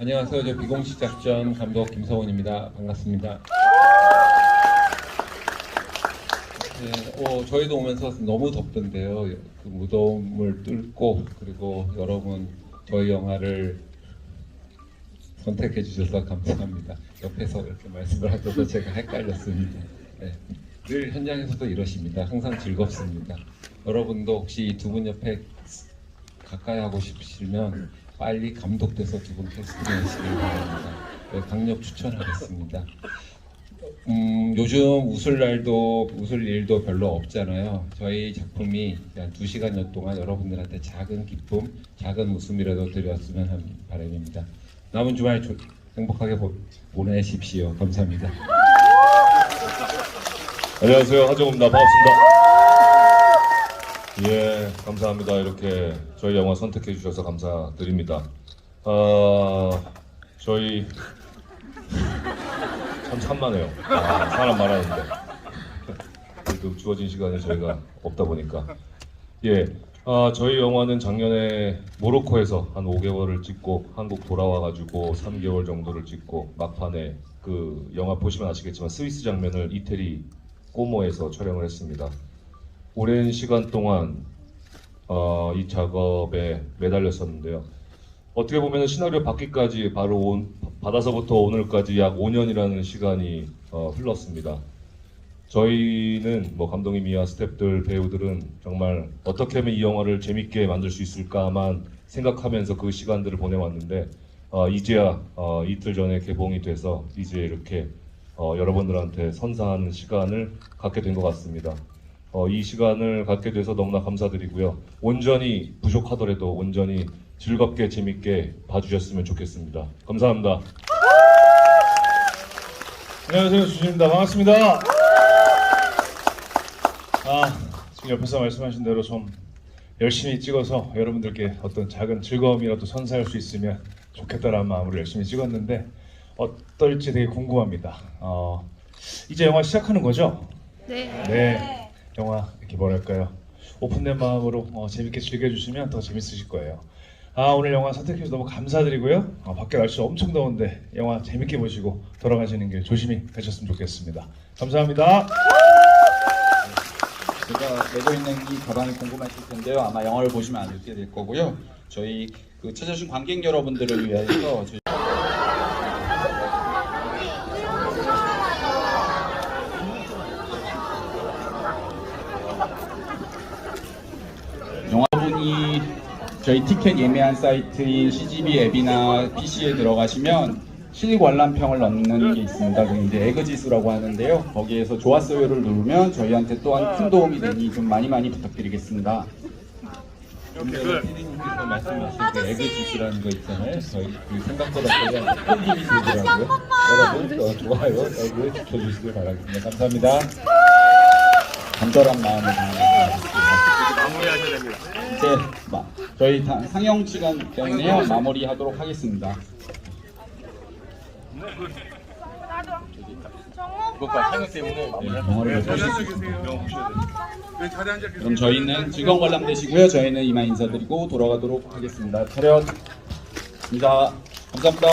안녕하세요. 저 비공식 작전 감독 김성훈입니다. 반갑습니다. 네, 어, 저희도 오면서 너무 덥던데요. 그 무더움을 뚫고 그리고 여러분 저희 영화를 선택해 주셔서 감사합니다. 옆에서 이렇게 말씀을 하셔서 제가 헷갈렸습니다. 네. 늘 현장에서도 이러십니다. 항상 즐겁습니다. 여러분도 혹시 이두분 옆에 가까이 하고 싶으시면 빨리 감독돼서 두분 캐스팅하시길 바랍니다. 네, 강력 추천하겠습니다. 음, 요즘 웃을 날도 웃을 일도 별로 없잖아요. 저희 작품이 한두 시간여 동안 여러분들한테 작은 기쁨, 작은 웃음이라도 드렸으면 하는 바람입니다. 남은 주말 조- 행복하게 보, 보내십시오. 감사합니다. 안녕하세요 하정우입니다 반갑습니다 예 감사합니다. 이렇게 저희 영화 선택해 주셔서 감사드립니다. 아 저희 참 산만해요. 아, 사람 말하는데. 그래도 주어진 시간이 저희가 없다 보니까. 예 아, 저희 영화는 작년에 모로코에서 한 5개월을 찍고 한국 돌아와가지고 3개월 정도를 찍고 막판에 그 영화 보시면 아시겠지만 스위스 장면을 이태리 꼬모에서 촬영을 했습니다. 오랜 시간 동안 어, 이 작업에 매달렸었는데요. 어떻게 보면 시나리오 받기까지 바로 온, 받아서부터 오늘까지 약 5년이라는 시간이 어, 흘렀습니다. 저희는 뭐 감독님이야 스태프들 배우들은 정말 어떻게 하면 이 영화를 재밌게 만들 수 있을까만 생각하면서 그 시간들을 보내왔는데 어, 이제야 어, 이틀 전에 개봉이 돼서 이제 이렇게 어, 여러분들한테 선사하는 시간을 갖게 된 것 같습니다. 어, 이 시간을 갖게 돼서 너무나 감사드리고요. 온전히 부족하더라도 온전히 즐겁게 재밌게 봐주셨으면 좋겠습니다. 감사합니다. 안녕하세요 주진입니다 반갑습니다 아 지금 옆에서 말씀하신 대로 좀 열심히 찍어서 여러분들께 어떤 작은 즐거움이라도 선사할 수 있으면 좋겠다라는 마음으로 열심히 찍었는데 어떨지 되게 궁금합니다 어, 이제 영화 시작하는 거죠? 네. 네 영화 이렇게 뭐랄까요? 오픈된 마음으로 어, 재밌게 즐겨주시면 더 재밌으실 거예요. 아 오늘 영화 선택해주셔서 너무 감사드리고요. 어, 밖에 날씨 엄청 더운데 영화 재밌게 보시고 돌아가시는 길 조심히 가셨으면 좋겠습니다. 감사합니다. 제가 메고 있는 이 가방이 궁금하실 텐데요. 아마 영화를 보시면 알게 될 거고요. 저희 그 찾아주신 관객 여러분들을 위해서 저희 영화분이 저희 티켓 예매한 사이트인 CGV 앱이나 PC에 들어가시면 실관람평을 넣는 게 있습니다. 그게 이제 에그지수라고 하는데요. 거기에서 좋았어요를 누르면 저희한테 또한 큰 도움이 되니 좀 많이 많이 부탁드리겠습니다. 근데 피디님께서 말씀하신 그 에그지수라는 거 있잖아요. 저희 그 생각보다 큰 힘이 되더라고요. 여러분 어, 좋아요, 에그 지켜주시길 바라겠습니다. 감사합니다. 간절한 마음을 담아주겠습니다. 이제 마, 저희 다- 상영 시간 때문에요. 마무리하도록 하겠습니다. 영화를 보실 수 있습니다. 그럼 저희는 즐거운 관람 되시고요. 저희는 이만 인사드리고 돌아가도록 하겠습니다. 차렷 인사 감사합니다.